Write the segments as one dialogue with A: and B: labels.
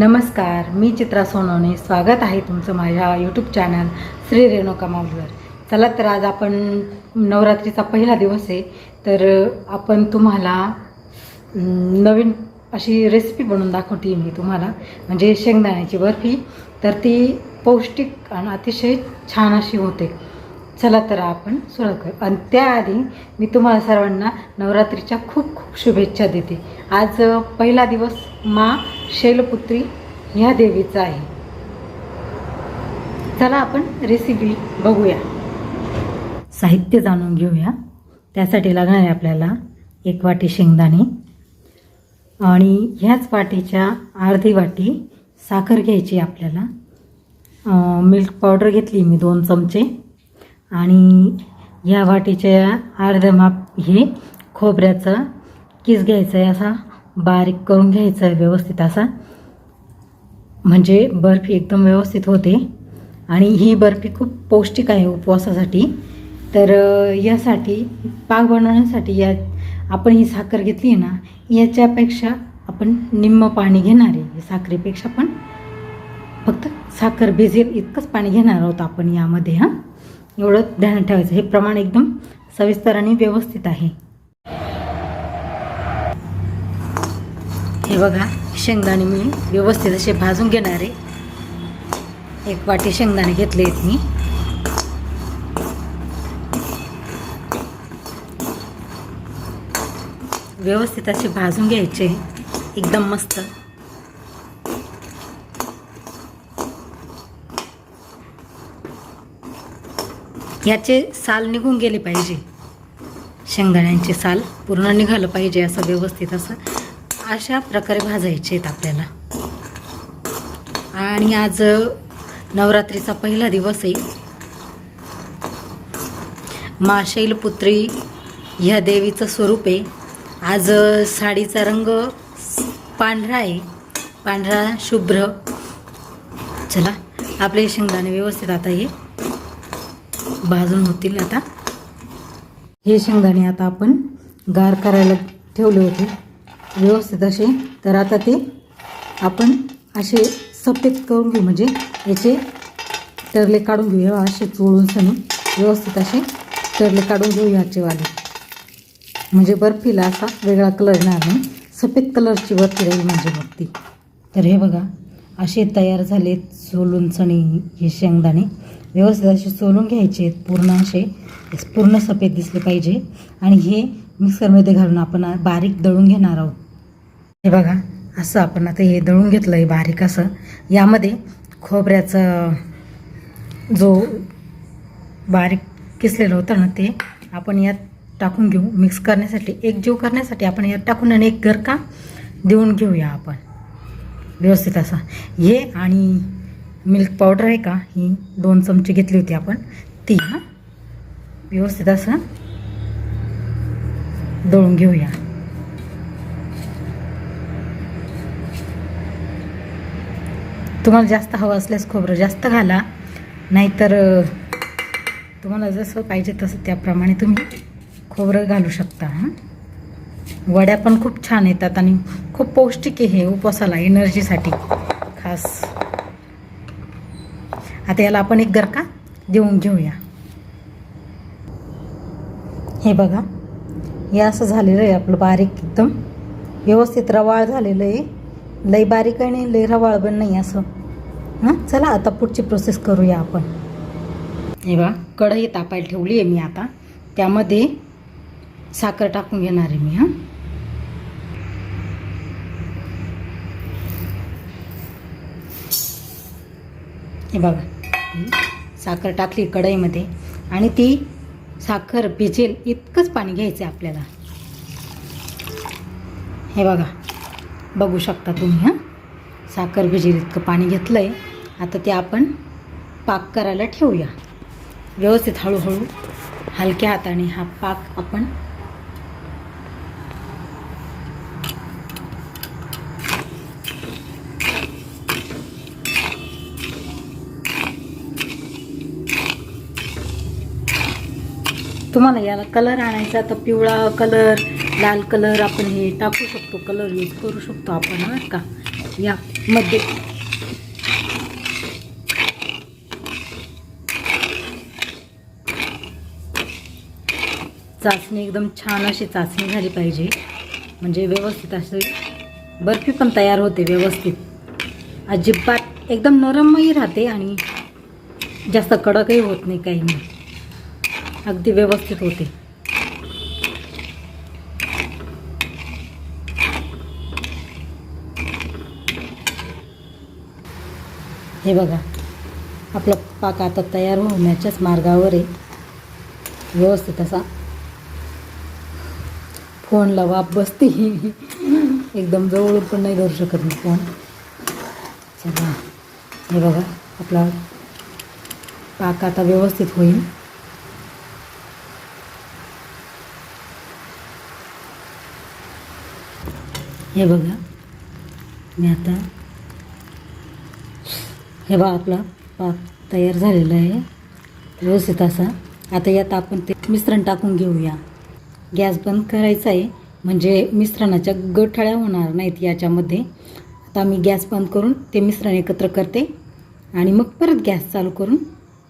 A: नमस्कार मी चित्रा सोनवणे. स्वागत आहे तुमचं माझ्या यूट्यूब चॅनल श्री रेणुका माऊलीवर. चला तर आज आपण नवरात्रीचा पहिला दिवस आहे तर आपण तुम्हाला नवीन अशी रेसिपी बनवून दाखवते मी तुम्हाला. म्हणजे शेंगदाण्याची बर्फी तर ती पौष्टिक आणि अतिशय छान अशी होते. चला तर आपण सुरू करू. आणि त्याआधी मी तुम्हाला सर्वांना नवरात्रीच्या खूप खूप शुभेच्छा देते. आज पहिला दिवस मा शैलपुत्री ह्या देवीचा आहे. चला आपण रेसिपी बघूया. साहित्य जाणून घेऊया. त्यासाठी लागणार आहे आपल्याला एक वाटी शेंगदाणे आणि ह्याच वाटीच्या अर्धी वाटी साखर घ्यायची आपल्याला. मिल्क पावडर घेतली मी दोन चमचे. आणि या वाटीच्या अर्ध्या माप हे खोबऱ्याचा किस घ्यायचा आहे असा? बारीक करून घ्यायचा आहे व्यवस्थित असा. म्हणजे बर्फी एकदम व्यवस्थित होते. आणि ही बर्फी खूप पौष्टिक आहे उपवासासाठी. तर यासाठी पाक बनवण्यासाठी या आपण ही साखर घेतली आहे ना याच्यापेक्षा आपण निम्म पाणी घेणार आहे. साखरेपेक्षा पण फक्त साखर भिजेल इतकंच पाणी घेणार आहोत आपण यामध्ये हां. एवढं ध्यान ठेवायचं. हे प्रमाण एकदम सविस्तर आणि व्यवस्थित आहे. हे बघा शेंगदाणे मी व्यवस्थित असे भाजून घेणार आहे. एक वाटी शेंगदाणे घेतले आहेत मी. व्यवस्थित असे भाजून घ्यायचे. एकदम मस्त. याचे साल निघून गेले पाहिजे. शेंगदाण्यांचे साल पूर्ण निघालं पाहिजे असं व्यवस्थित असं अशा प्रकारे भाजायचे आहेत आपल्याला. आणि आज नवरात्रीचा पहिला दिवस आहे. मा शैलपुत्री ह्या देवीचं स्वरूप आहे. आज साडीचा रंग पांढरा आहे. पांढरा शुभ्र. चला आपले शेंगदाणे व्यवस्थित आता हे भाजून होतील आता. हे शेंगदाणे आता आपण गार करायला ठेवले होते. व्यवस्थित असे. तर आता ते आपण असे सफेद करून घेऊ. म्हणजे याचे तरले काढून घेऊया असे चोळून सणून व्यवस्थित असे तरले काढून घेऊ याचे वाले म्हणजे बर्फीला असा वेगळा कलर येणार नाही. सफेद कलरची बर्फी राहील म्हणजे मग ती. तर हे बघा असे तयार झाले सोलून सणी हे शेंगदाणे. व्यवस्थित असे सोलून घ्यायचे पूर्ण असे. पूर्ण सफेद दिसले पाहिजे. आणि हे मिक्सरमध्ये घालून आपण बारीक दळून घेणार आहोत. हे बघा असं आपण आता हे दळून घेतलं आहे बारीक असं. यामध्ये खोबऱ्याचं जो बारीक किसलेलं होतं ना ते आपण यात टाकून घेऊ. मिक्स करण्यासाठी एक जीव करण्यासाठी आपण यात टाकून आणि एक गरका देऊन घेऊया आपण. व्यवस्थित असं. हे आणि मिल्क पावडर आहे का? ही दोन चमचे घेतली होती आपण. ती हां. व्यवस्थित असं दळून घेऊया. तुम्हाला जास्त हवं असल्यास खोबरं जास्त घाला. नाहीतर तुम्हाला जसं पाहिजे तसं त्याप्रमाणे तुम्ही खोबरं घालू शकता हां. वड्या पण खूप छान येतात आणि खूप पौष्टिक आहे हे उपवासाला एनर्जीसाठी. खास आता याला आपण एक गरका देऊन घेऊया. हे बघा हे असं झालेलं आहे आपलं बारीक एकदम. व्यवस्थित रवाळ झालेलं आहे. लई बारीक आहे नाही लई रवाळ पण नाही असं. हां? चला आता पुढची प्रोसेस करूया आपण. हे बा कढई तापायला ठेवली आहे मी आता. त्यामध्ये साखर टाकून घेणार आहे मी हां? हे बघा. साखर टाकली कढईमध्ये आणि ती साखर भिजेल इतकंच पाणी घ्यायचं आहे आपल्याला. हे बघा बघू शकता तुम्ही हां? साखर भिजेल इतकं पाणी घेतलं आहे आता ते आपण पाक करायला ठेवूया. व्यवस्थित हळूहळू हलक्या हाताने हा पाक आपण तुम्हाला याला कलर आणायचा तर पिवळा कलर लाल कलर आपण हे टाकू शकतो. कलर यूज करू शकतो आपण बरं का? या मध्ये. चाचणी एकदम छान अशी चाचणी झाली पाहिजे. म्हणजे व्यवस्थित असे बर्फी पण तयार होते व्यवस्थित. अजिबात एकदम नरमही राहते आणि जास्त कडकही होत नाही काही नाही. अगदी व्यवस्थित होते. हे बघा आपला पाक आता तयार होण्याच्याच मार्गावर आहे. व्यवस्थित असा. फोनला वाप बसते. एकदम जवळ पण नाही धरू शकत मी फोन. चला हे बघा आपला पाक आता व्यवस्थित होईल. हे बघा. मी आता हे बघा आपला पाक तयार झालेला आहे. व्यवस्थित असा. आता यात आपण ते मिश्रण टाकून घेऊया. गॅस बंद करायचा आहे. म्हणजे मिश्रणाच्या गठळ्या होणार नाहीत याच्यामध्ये. आता मी गॅस बंद करून ते मिश्रण एकत्र करते. आणि मग परत गॅस चालू करून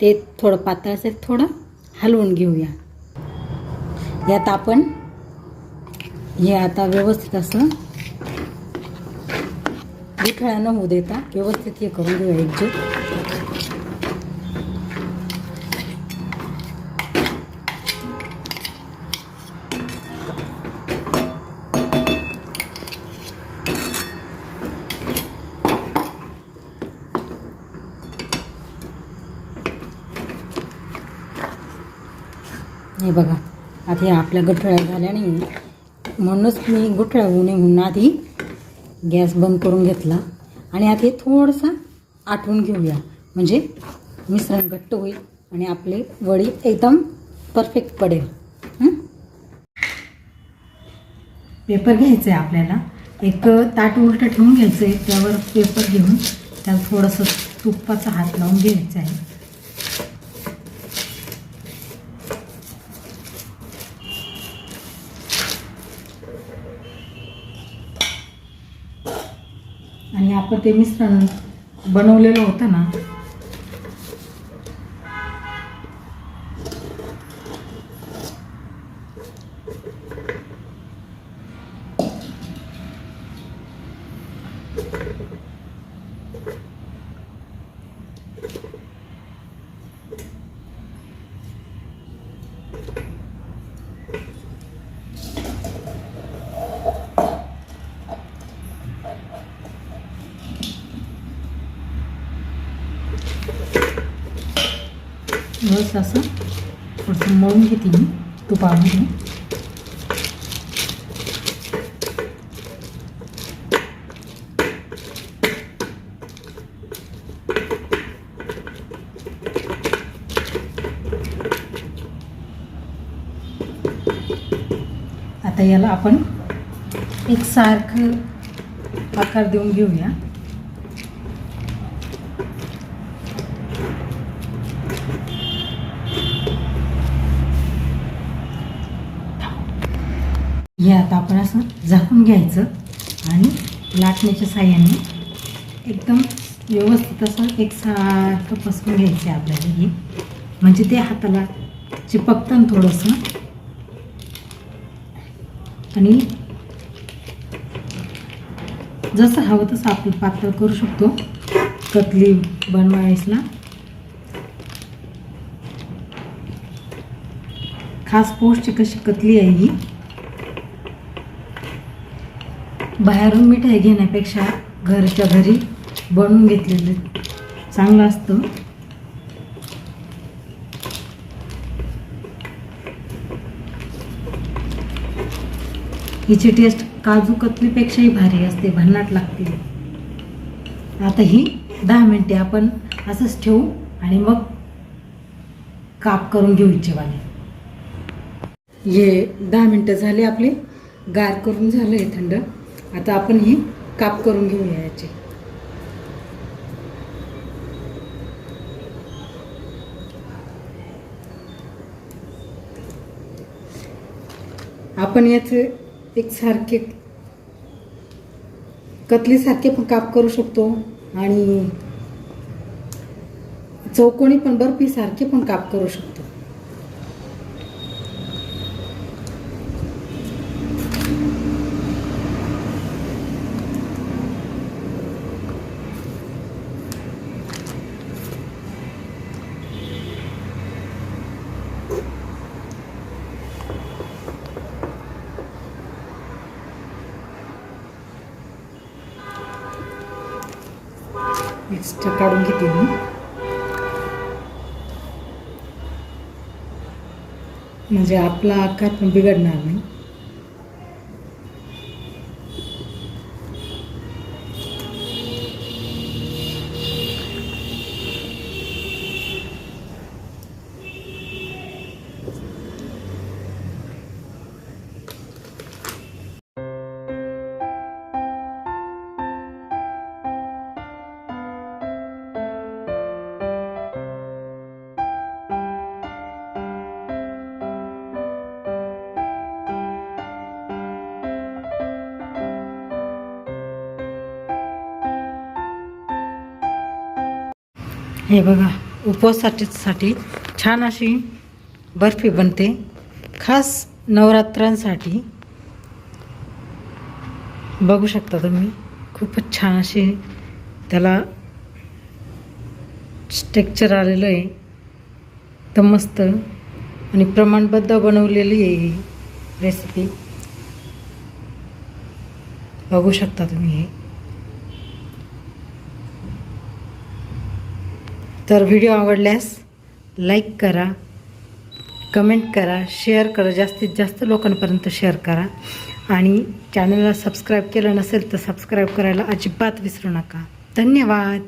A: ते थोडं पातळ असेल थोडं हलवून घेऊया. यात आपण हे आता व्यवस्थित असं गुठळ्या न होऊ देता. व्यवस्थित हे करून घेऊया एकजूट. हे बघा आता हे आपल्या गुठळ्या झाल्या नाही म्हणूनच मी गुठळ्या होऊ नये म्हणून आधी गॅस बंद करून घेतला. आणि आता हे थोडंसं आठवून घेऊया. म्हणजे मिश्रण घट्ट होईल आणि आपले वडी एकदम परफेक्ट पडेल. पेपर घ्यायचं आहे आपल्याला. एक ताट उलटं ठेवून घ्यायचं आहे त्यावर पेपर घेऊन त्याला थोडंसं तुपाचा हात लावून घ्यायचा आहे आणि आपण ते मिश्रण बनवलेलं होतं ना. थोडंसं असं थोडंसं मळून घेते मी तुपामध्ये आता याला आपण एक सारखं आकार देऊन घेऊया. हे आता आपण असं झाकून घ्यायचं आणि लाटण्याच्या साह्याने एकदम व्यवस्थित असं एकसारखं पसरून घ्यायचं आहे आपल्याला हे. म्हणजे ते हाताला चिपकतं थोडंसं. आणि जसं हवं तसं आपण पातळ करू शकतो. कतली बनवायसला खास पोस्टची कशी कतली आहे ही? बाहेरून मिठाई घेण्यापेक्षा घरच्या घरी बनवून घेतलेलं चांगलं असतं. हिची टेस्ट काजू कतलीपेक्षाही भारी असते भन्नाट लागते. आता ही दहा मिनटे आपण असंच ठेवू आणि मग काप करून घेऊ इच्छेवाने हे दहा मिनटं झाले आपले. गार करून झालं हे थंड. आता आपण ही काप करून घेऊया याचे. आपण याचे एक सारखे कतलीसारखे पण काप करू शकतो आणि चौकोनी पण बर्फीसारखे पण काप करू शकतो. पेस्ट काढून घेते मी. म्हणजे आपला आकार पण बिघडणार नाही. हे बघा उपवासासाठी छान अशी बर्फी बनते. खास नवरात्रांसाठी बघू शकता तुम्ही खूपच छान अशी त्याला स्टेक्चर आलेलं आहे. तर मस्त आणि प्रमाणबद्ध बनवलेली आहे ही रेसिपी बघू शकता तुम्ही हे. तर व्हिडिओ आवडल्यास लाईक करा कमेंट करा शेअर करा जास्तीत जास्त लोकांपर्यंत शेअर करा. आणि चॅनलला सबस्क्राईब केलं नसेल तर सबस्क्राईब करायला अजिबात विसरू नका. धन्यवाद.